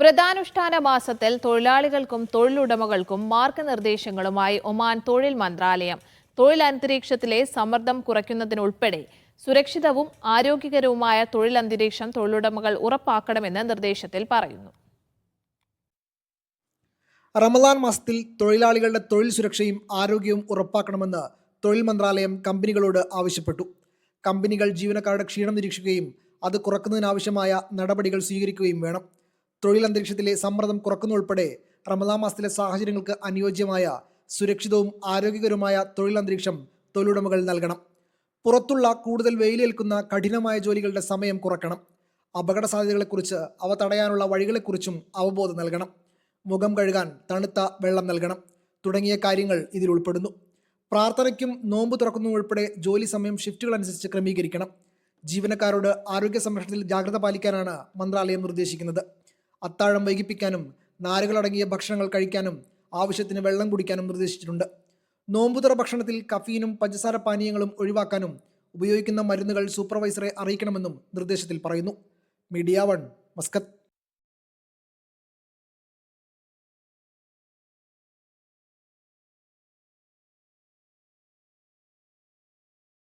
വ്രതാനുഷ്ഠാന മാസത്തിൽ തൊഴിലാളികൾക്കും തൊഴിലുടമകൾക്കും മാർഗനിർദ്ദേശങ്ങളുമായി ഒമാൻ തൊഴിൽ മന്ത്രാലയം. തൊഴിൽ അന്തരീക്ഷത്തിലെ സമ്മർദ്ദം കുറയ്ക്കുന്നതിനുൾപ്പെടെ സുരക്ഷിതവും ആരോഗ്യകരവുമായ തൊഴിൽ അന്തരീക്ഷം തൊഴിലുടമകൾ ഉറപ്പാക്കണമെന്ന് നിർദ്ദേശത്തിൽ പറയുന്നു. റമദാൻ മാസത്തിൽ തൊഴിലാളികളുടെ തൊഴിൽ സുരക്ഷയും ആരോഗ്യവും ഉറപ്പാക്കണമെന്ന് തൊഴിൽ മന്ത്രാലയം കമ്പനികളോട് ആവശ്യപ്പെട്ടു. കമ്പനികൾ ജീവനക്കാരുടെ ക്ഷീണം നിരീക്ഷിക്കുകയും അത് കുറക്കുന്നതിനാവശ്യമായ നടപടികൾ സ്വീകരിക്കുകയും വേണം. തൊഴിൽ അന്തരീക്ഷത്തിലെ സമ്മർദ്ദം കുറക്കുന്നതുൾപ്പെടെ റമദാ മാസത്തിലെ സാഹചര്യങ്ങൾക്ക് അനുയോജ്യമായ സുരക്ഷിതവും ആരോഗ്യകരവുമായ തൊഴിലന്തരീക്ഷം തൊഴിലുടമകൾ നൽകണം. പുറത്തുള്ള കൂടുതൽ വെയിലേൽക്കുന്ന കഠിനമായ ജോലികളുടെ സമയം കുറക്കണം. അപകട സാധ്യതകളെക്കുറിച്ച് അവ തടയാനുള്ള വഴികളെക്കുറിച്ചും അവബോധം നൽകണം. മുഖം കഴുകാൻ തണുത്ത വെള്ളം നൽകണം. തുടങ്ങിയ കാര്യങ്ങൾ ഇതിൽ ഉൾപ്പെടുന്നു. പ്രാർത്ഥനയ്ക്കും നോമ്പ് തുറക്കുന്നതും ഉൾപ്പെടെ ജോലി സമയം ഷിഫ്റ്റുകൾ അനുസരിച്ച് ക്രമീകരിക്കണം. ജീവനക്കാരോട് ആരോഗ്യ സംരക്ഷണത്തിൽ ജാഗ്രത പാലിക്കാനാണ് മന്ത്രാലയം നിർദ്ദേശിക്കുന്നത്. അത്താഴം വൈകിപ്പിക്കാനും നാരുകളടങ്ങിയ ഭക്ഷണങ്ങൾ കഴിക്കാനും ആവശ്യത്തിന് വെള്ളം കുടിക്കാനും നിർദ്ദേശിച്ചിട്ടുണ്ട്. നോമ്പുതുറ ഭക്ഷണത്തിൽ കഫീനും പഞ്ചസാര പാനീയങ്ങളും ഒഴിവാക്കാനും ഉപയോഗിക്കുന്ന മരുന്നുകൾ സൂപ്പർവൈസറെ അറിയിക്കണമെന്നും നിർദ്ദേശത്തിൽ പറയുന്നു. Media one Muscat.